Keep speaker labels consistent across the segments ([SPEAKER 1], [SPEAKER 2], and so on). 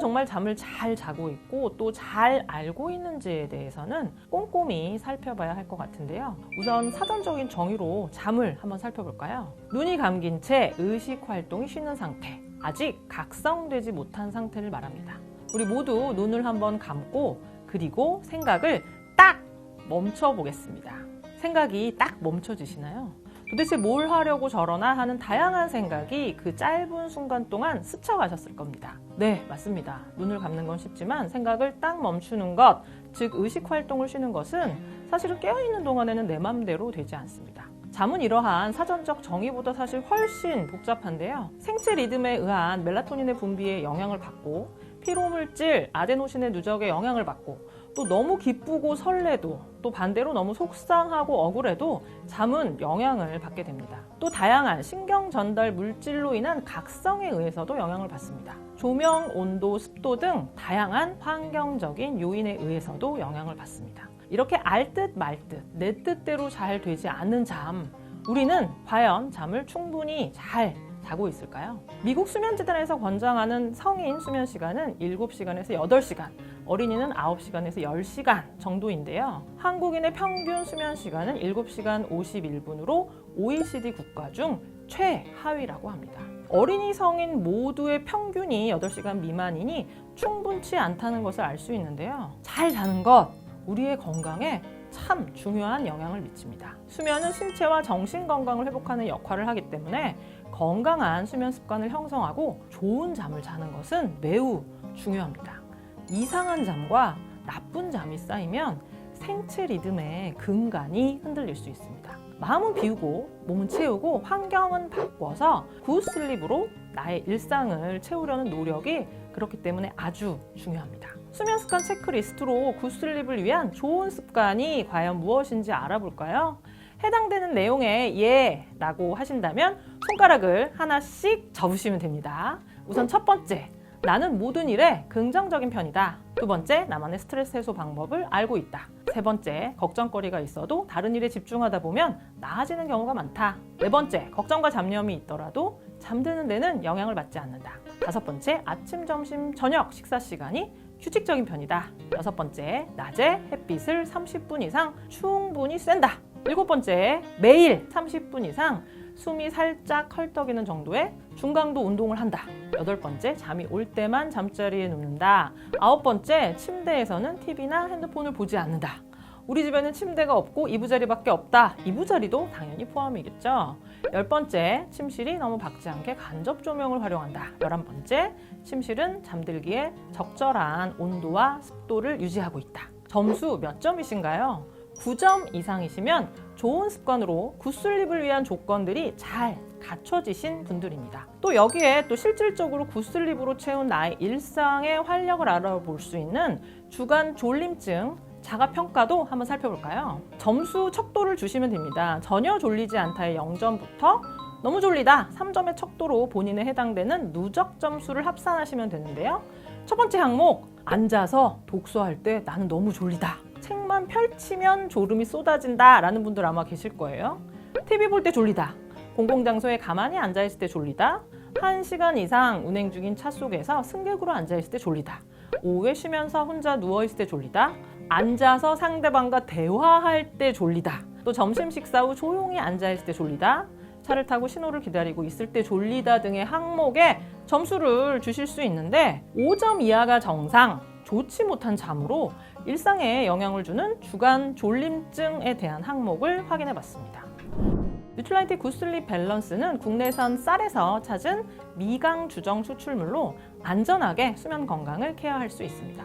[SPEAKER 1] 정말 잠을 잘 자고 있고 또 잘 알고 있는지에 대해서는 꼼꼼히 살펴봐야 할 것 같은데요. 우선 사전적인 정의로 잠을 한번 살펴볼까요? 눈이 감긴 채 의식 활동이 쉬는 상태, 아직 각성되지 못한 상태를 말합니다. 우리 모두 눈을 한번 감고 그리고 생각을 딱 멈춰 보겠습니다. 생각이 딱 멈춰지시나요? 도대체 뭘 하려고 저러나 하는 다양한 생각이 그 짧은 순간 동안 스쳐가셨을 겁니다. 네, 맞습니다. 눈을 감는 건 쉽지만 생각을 딱 멈추는 것, 즉 의식 활동을 쉬는 것은 사실은 깨어있는 동안에는 내 맘대로 되지 않습니다. 잠은 이러한 사전적 정의보다 사실 훨씬 복잡한데요. 생체 리듬에 의한 멜라토닌의 분비에 영향을 받고 피로물질 아데노신의 누적에 영향을 받고 또 너무 기쁘고 설레도 또 반대로 너무 속상하고 억울해도 잠은 영향을 받게 됩니다. 또 다양한 신경 전달 물질로 인한 각성에 의해서도 영향을 받습니다. 조명, 온도, 습도 등 다양한 환경적인 요인에 의해서도 영향을 받습니다. 이렇게 알 듯 말 듯 내 뜻대로 잘 되지 않는 잠 우리는 과연 잠을 충분히 잘 자고 있을까요? 미국 수면재단에서 권장하는 성인 수면 시간은 7시간에서 8시간, 어린이는 9시간에서 10시간 정도인데요. 한국인의 평균 수면 시간은 7시간 51분으로 OECD 국가 중 최하위라고 합니다. 어린이 성인 모두의 평균이 8시간 미만이니 충분치 않다는 것을 알 수 있는데요. 잘 자는 것, 우리의 건강에 참 중요한 영향을 미칩니다. 수면은 신체와 정신 건강을 회복하는 역할을 하기 때문에 건강한 수면 습관을 형성하고 좋은 잠을 자는 것은 매우 중요합니다. 이상한 잠과 나쁜 잠이 쌓이면 생체 리듬의 근간이 흔들릴 수 있습니다. 마음은 비우고 몸은 채우고 환경은 바꿔서 굿슬립으로 나의 일상을 채우려는 노력이 그렇기 때문에 아주 중요합니다. 수면 습관 체크리스트로 굿슬립을 위한 좋은 습관이 과연 무엇인지 알아볼까요? 해당되는 내용에 예 라고 하신다면 손가락을 하나씩 접으시면 됩니다. 우선 첫 번째, 나는 모든 일에 긍정적인 편이다. 두 번째, 나만의 스트레스 해소 방법을 알고 있다. 세 번째, 걱정거리가 있어도 다른 일에 집중하다 보면 나아지는 경우가 많다. 네 번째, 걱정과 잡념이 있더라도 잠드는 데는 영향을 받지 않는다. 다섯 번째, 아침, 점심, 저녁 식사 시간이 규칙적인 편이다. 여섯 번째, 낮에 햇빛을 30분 이상 충분히 쐰다. 일곱 번째, 매일 30분 이상 숨이 살짝 헐떡이는 정도의 중강도 운동을 한다. 여덟 번째, 잠이 올 때만 잠자리에 눕는다. 아홉 번째, 침대에서는 TV나 핸드폰을 보지 않는다. 우리 집에는 침대가 없고 이부자리밖에 없다. 이부자리도 당연히 포함이겠죠. 열 번째, 침실이 너무 밝지 않게 간접 조명을 활용한다. 열한 번째, 침실은 잠들기에 적절한 온도와 습도를 유지하고 있다. 점수 몇 점이신가요? 9점 이상이시면 좋은 습관으로 굿슬립을 위한 조건들이 잘 갖춰지신 분들입니다. 또 여기에 또 실질적으로 굿슬립으로 채운 나의 일상의 활력을 알아볼 수 있는 주간 졸림증 자가 평가도 한번 살펴볼까요? 점수 척도를 주시면 됩니다. 전혀 졸리지 않다의 0점부터 너무 졸리다 3점의 척도로 본인에 해당되는 누적 점수를 합산하시면 되는데요. 첫 번째 항목 앉아서 독서할 때 나는 너무 졸리다. 책만 펼치면 졸음이 쏟아진다 라는 분들 아마 계실 거예요. TV 볼 때 졸리다. 공공장소에 가만히 앉아있을 때 졸리다. 한시간 이상 운행 중인 차 속에서 승객으로 앉아있을 때 졸리다. 오후에 쉬면서 혼자 누워있을 때 졸리다. 앉아서 상대방과 대화할 때 졸리다. 또 점심 식사 후 조용히 앉아있을 때 졸리다. 차를 타고 신호를 기다리고 있을 때 졸리다 등의 항목에 점수를 주실 수 있는데 5점 이하가 정상, 좋지 못한 잠으로 일상에 영향을 주는 주간 졸림증에 대한 항목을 확인해 봤습니다. 뉴트라이트 굿슬립 밸런스는 국내산 쌀에서 찾은 미강 주정 추출물로 안전하게 수면 건강을 케어할 수 있습니다.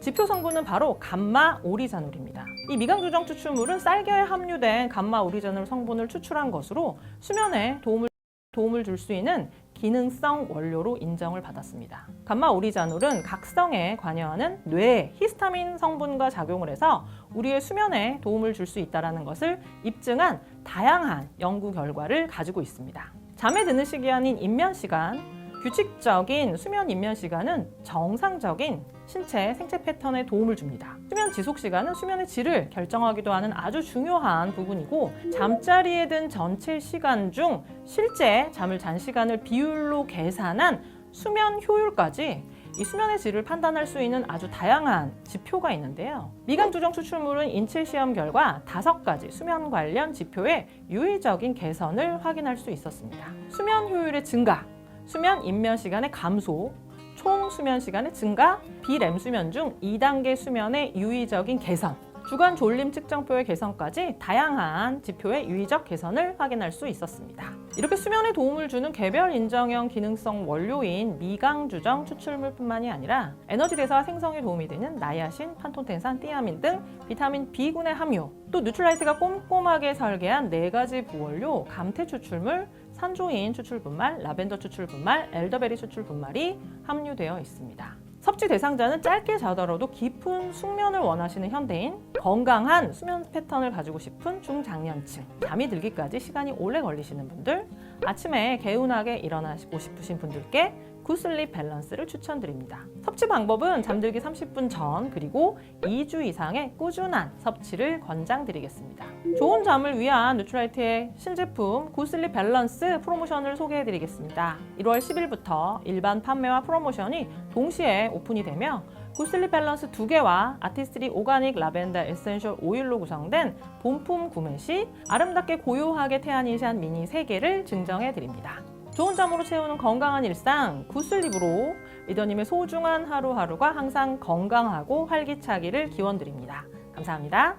[SPEAKER 1] 지표 성분은 바로 감마 오리자놀입니다. 이 미강 주정 추출물은 쌀겨에 함유된 감마 오리자놀 성분을 추출한 것으로 수면에 도움을 도움을 줄 수 있는 기능성 원료로 인정을 받았습니다. 감마 오리자놀은 각성에 관여하는 뇌 히스타민 성분과 작용을 해서 우리의 수면에 도움을 줄 수 있다는 것을 입증한 다양한 연구 결과를 가지고 있습니다. 잠에 드는 시간인 인면 시간, 규칙적인 수면 인면 시간은 정상적인 신체 생체 패턴에 도움을 줍니다. 수면 지속 시간은 수면의 질을 결정하기도 하는 아주 중요한 부분이고 잠자리에 든 전체 시간 중 실제 잠을 잔 시간을 비율로 계산한 수면 효율까지 이 수면의 질을 판단할 수 있는 아주 다양한 지표가 있는데요. 미강 주정 추출물은 인체 시험 결과 다섯 가지 수면 관련 지표의 유의적인 개선을 확인할 수 있었습니다. 수면 효율의 증가, 수면 인면 시간의 감소, 총 수면 시간의 증가, 비렘 수면 중 2단계 수면의 유의적인 개선, 주간 졸림 측정표의 개선까지 다양한 지표의 유의적 개선을 확인할 수 있었습니다. 이렇게 수면에 도움을 주는 개별 인정형 기능성 원료인 미강 주정 추출물뿐만이 아니라 에너지 대사 생성에 도움이 되는 나야신, 판톤텐산, 띠아민 등 비타민 B군의 함유, 또 뉴트라이트가 꼼꼼하게 설계한 네 가지 부원료, 감태 추출물, 산조인 추출 분말, 라벤더 추출 분말, 엘더베리 추출 분말이 함유되어 있습니다. 섭취 대상자는 짧게 자더라도 깊은 숙면을 원하시는 현대인, 건강한 수면 패턴을 가지고 싶은 중장년층, 잠이 들기까지 시간이 오래 걸리시는 분들, 아침에 개운하게 일어나고 싶으신 분들께 굿슬립 밸런스를 추천드립니다. 섭취 방법은 잠들기 30분 전 그리고 2주 이상의 꾸준한 섭취를 권장드리겠습니다. 좋은 잠을 위한 뉴트라이트의 신제품 굿슬립 밸런스 프로모션을 소개해드리겠습니다. 1월 10일부터 일반 판매와 프로모션이 동시에 오픈이 되며 굿슬립 밸런스 2개와 아티스트리 오가닉 라벤더 에센셜 오일로 구성된 본품 구매 시 아름답게 고요하게 태아니시한 미니 3개를 증정해 드립니다. 좋은 잠으로 채우는 건강한 일상 굿슬립으로 리더님의 소중한 하루하루가 항상 건강하고 활기차기를 기원드립니다. 감사합니다.